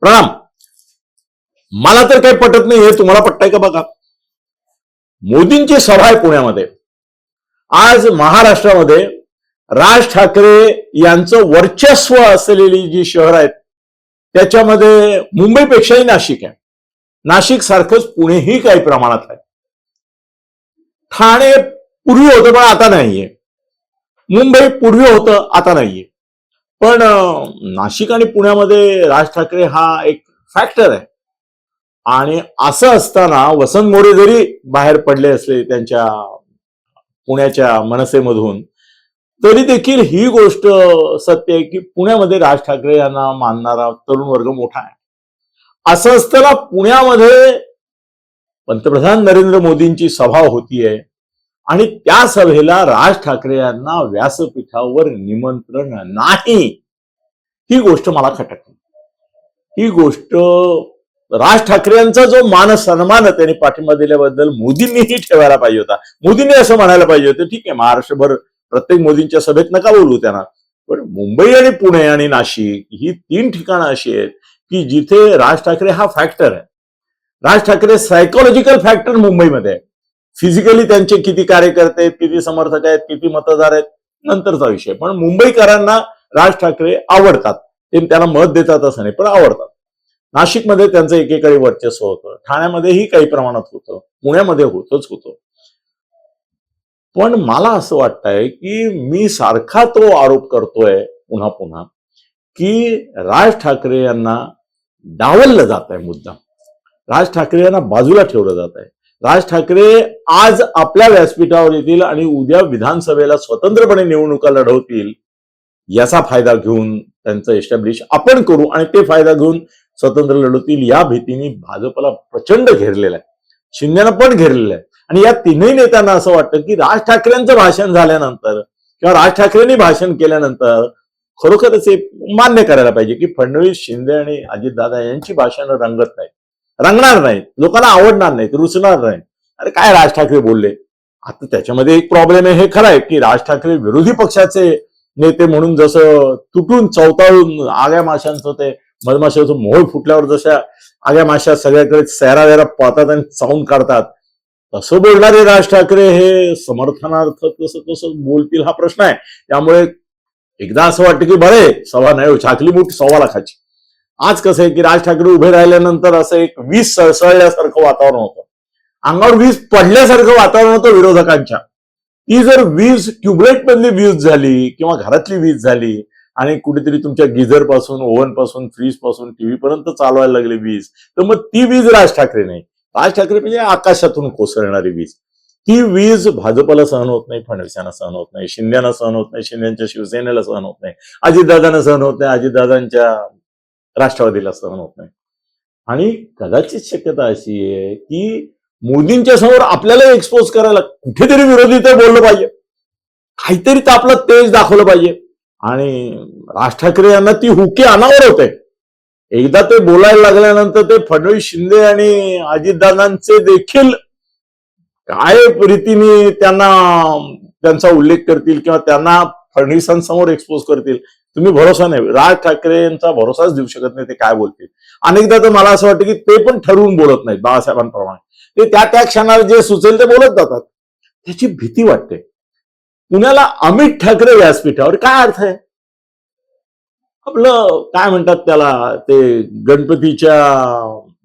प्रणाम. मला तर काही पटत नाही हे तुम्हाला पटतंय का बघा? मोदींची सभा आहे पुण्यामध्ये. आज महाराष्ट्रामध्ये राज ठाकरे यांचं वर्चस्व असलेली जी शहर आहेत त्याच्यामध्ये मुंबईपेक्षाही नाशिक आहे. नाशिक सारखंच पुणेही काही प्रमाणात आहे. ठाणे पूर्वी होतं पण आता नाहीये. मुंबई पूर्वी होतं आता नाहीये. पण नाशिक आणि पुण्यामध्ये राज ठाकरे हा एक फॅक्टर आहे. आणि असं असताना वसंत मोरे जरी बाहेर पडले असले त्यांच्या पुण्याच्या मनसेमधून तरी देखील ही गोष्ट सत्य आहे की पुण्यामध्ये राज ठाकरे यांना मानणारा तरुण वर्ग मोठा आहे. असं असताना पुण्यामध्ये पंतप्रधान नरेंद्र मोदींची सभा होतीये. आणि त्या सभेला राज ठाकरे यांना व्यासपीठावर निमंत्रण नाही. ही गोष्ट मला खटकली ही गोष्ट राज ठाकरे यांचा जो मान सन्मान त्यांनी पाठिंबा दिल्याबद्दल मोदींनीही ठेवायला पाहिजे होता. मोदींनी असं म्हणायला पाहिजे होतं ठीक आहे महाराष्ट्रभर प्रत्येक मोदींच्या सभेत नका बोलू त्यांना. पण मुंबई आणि पुणे आणि नाशिक ही तीन ठिकाणं अशी आहेत की जिथे राज ठाकरे हा फॅक्टर आहे. राज ठाकरे सायकोलॉजिकल फॅक्टर मुंबईमध्ये आहे. फिजिकली त्यांचे किती कार्यकर्ते आहेत किती समर्थक आहेत किती मतदार आहेत नंतरचा विषय. पण मुंबईकरांना राज ठाकरे आवडतात. ते त्यांना मत देतात असं नाही पण आवडतात. नाशिकमध्ये त्यांचं एकेकाळी वर्चस्व होतं. ठाण्यामध्येही काही प्रमाणात होतं. पुण्यामध्ये होतच होतं. पण मला असं वाटतंय की मी सारखा तो आरोप करतोय पुन्हा पुन्हा की राज ठाकरे यांना डावललं जात आहे मुद्दा राज ठाकरे यांना बाजूला ठेवलं जात आहे राज ठाकरे आज आपल्या व्यासपीठावर येतील आणि उद्या विधानसभेला स्वतंत्रपणे निवडणुका लढवतील याचा फायदा घेऊन त्यांचं एस्टॅब्लिश आपण करू आणि ते फायदा घेऊन स्वतंत्र लढवतील या भीतीने भाजपला प्रचंड घेरलेलं आहे. शिंदेना पण घेरलेलं आहे. आणि या तिन्ही नेत्यांना असं वाटतं की राज ठाकरेंचं भाषण झाल्यानंतर किंवा राज ठाकरेंनी भाषण केल्यानंतर खरोखरच हे मान्य करायला पाहिजे की फडणवीस शिंदे आणि अजितदादा यांची भाषणं रंगत नाही रंगणार नाहीत. लोकांना आवडणार नाहीत रुचणार नाहीत. अरे काय राज ठाकरे बोलले? आता त्याच्यामध्ये एक प्रॉब्लेम आहे हे खरं आहे की राज ठाकरे विरोधी पक्षाचे नेते म्हणून जसं तुटून चौताळून आग्या माशांचं ते मधमाशाचं मोहोळ फुटल्यावर जशा आग्या माशा सगळ्याकडे सैरा वेरा पळतात आणि चावून काढतात तसं बोलणारे राज ठाकरे. हे समर्थनार्थ कसं कसं बोलतील हा प्रश्न आहे. त्यामुळे एकदा असं वाटतं की बरे सव्वा नाही झाकली छाकली मूठ सव्वा लाखाची. आज कसं आहे की राज ठाकरे उभे राहिल्यानंतर असं एक वीज सळसळल्यासारखं वातावरण होतं. अंगावर वीज पडल्यासारखं वातावरण होतं विरोधकांच्या. ती जर वीज ट्यूबलाईट मधली वीज झाली किंवा घरातली वीज झाली आणि कुठेतरी तुमच्या गिझरपासून ओव्हनपासून फ्रीजपासून टीव्ही पर्यंत चालवायला लागली वीज तर मग ती वीज राज ठाकरे नाही. राज ठाकरे म्हणजे आकाशातून कोसळणारी वीज. ती वीज भाजपला सहन होत नाही फडणवीसांना सहन होत नाही शिंद्यांना सहन होत नाही शिंद्यांच्या शिवसेनेला सहन होत नाही अजितदादांना सहन होत नाही अजितदादांच्या राष्ट्रवादीला सहन होत नाही. आणि कदाचित शक्यता अशी आहे की मोदींच्या समोर आपल्याला एक्सपोज करायला कुठेतरी विरोधी तर बोललं पाहिजे. काहीतरी तर आपलं तेज दाखवलं पाहिजे. आणि राज ठाकरे यांना ती हुकी अनावर होते. एकदा ते बोलायला लागल्यानंतर ते फडणवीस शिंदे आणि अजितदादांचे देखील काय रीतीने त्यांना त्यांचा उल्लेख करतील किंवा त्यांना फडणवीसांसमोर एक्सपोज करतील. तुम्ही भरोसा नाही. राज ठाकरे यांचा भरोसाच देऊ शकत नाही ते काय बोलतील? अनेकदा तर मला असं वाटतं की ते पण ठरवून बोलत नाहीत बाळासाहेबांप्रमाणे. ते त्या त्या क्षणाला जे सुचेल ते बोलत जातात. त्याची भीती वाटते. पुण्याला अमित ठाकरे व्यासपीठावर काय अर्थ आहे? आपलं काय म्हणतात त्याला ते गणपतीच्या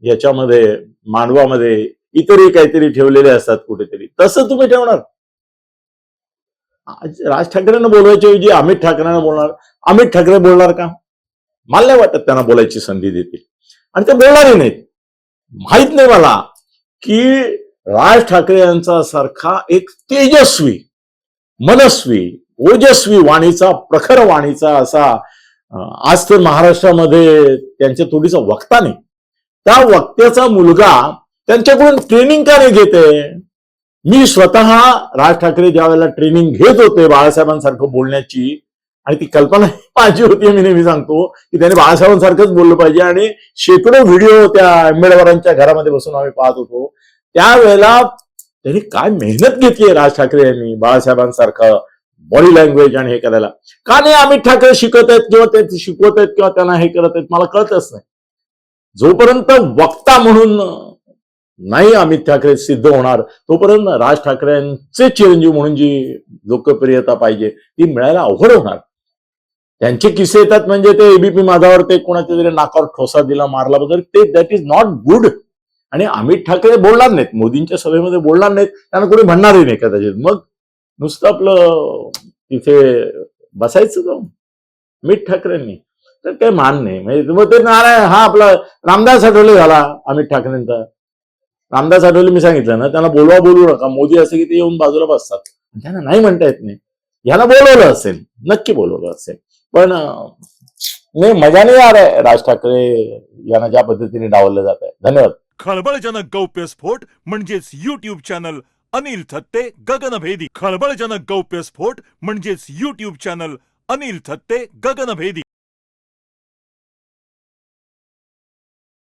ह्याच्यामध्ये मांडवामध्ये इतरही काहीतरी ठेवलेले असतात कुठेतरी. तसं तुम्ही ठेवणार? राज ठाकरेंना बोलवायच्या ऐवजी अमित ठाकरेंना बोलणार. अमित ठाकरे बोलणार का? मला नाही वाटत त्यांना बोलायची संधी देतील. आणि ते बोलणारही नाहीत. माहीत नाही मला की राज ठाकरे यांचा सारखा एक तेजस्वी मनस्वी ओजस्वी वाणीचा प्रखर वाणीचा असा आज तर महाराष्ट्रामध्ये त्यांच्या थोडीसा वक्ता नाही. त्या वक्त्याचा मुलगा त्यांच्याकडून ट्रेनिंग का नाही घेते? मी स्वतः राज ठाकरे ज्या वेळेला ट्रेनिंग घेत होते बाळासाहेबांसारखं बोलण्याची आणि ती कल्पना माझी होती मी नेहमी सांगतो की त्यांनी बाळासाहेबांसारखंच बोललं पाहिजे. आणि शेकडो व्हिडिओ त्या आंबेडकरांच्या घरामध्ये बसून आम्ही पाहत होतो. त्यावेळेला त्यांनी काय मेहनत घेतली राज ठाकरे यांनी बाळासाहेबांसारखं बॉडी लँग्वेज आणि हे करायला. का नाही अमित ठाकरे शिकत आहेत किंवा ते शिकवत आहेत किंवा त्यांना हे करत आहेत मला कळतच नाही. जोपर्यंत वक्ता म्हणून नाही अमित ठाकरे सिद्ध होणार तोपर्यंत राज ठाकरेंचे चिरंजीव म्हणून जी लोकप्रियता पाहिजे ती मिळायला अवघड होणार. त्यांचे किस्से येतात म्हणजे ते एबीपी माझावर ते कोणाच्या तरी नाकावर ठोसा दिला मारला वगैरे ते दॅट इज नॉट गुड आणि अमित ठाकरे बोलणार नाहीत मोदींच्या सभेमध्ये बोलणार नाहीत त्यांना कोणी म्हणणारही नाही कदाचित. मग नुसतं आपलं तिथे बसायचं जाऊन अमित ठाकरेंनी. तर काही मान नाही म्हणजे मग ते नारायण हा आपला रामदास आठवले झाला अमित ठाकरेंचा. रामदास आठवले मी सांगितलं ना त्यांना बोलवा बोलू नका. मोदी असे की ते येऊन बाजूला बसतात. त्यांना नाही म्हणता येत नाही. ह्याला बोलवलं असेल नक्की बोलवलं असेल. पण नाही मजा नाही आ राज ठाकरे यांना ज्या पद्धतीने डावललं जात आहे. धन्यवाद. खळबळजनक गौप्यस्फोट म्हणजेच युट्यूब चॅनल अनिल थत्ते गगनभेदी. खळबळजनक गौप्यस्फोट म्हणजेच युट्यूब चॅनल अनिल थत्ते गगनभेदी.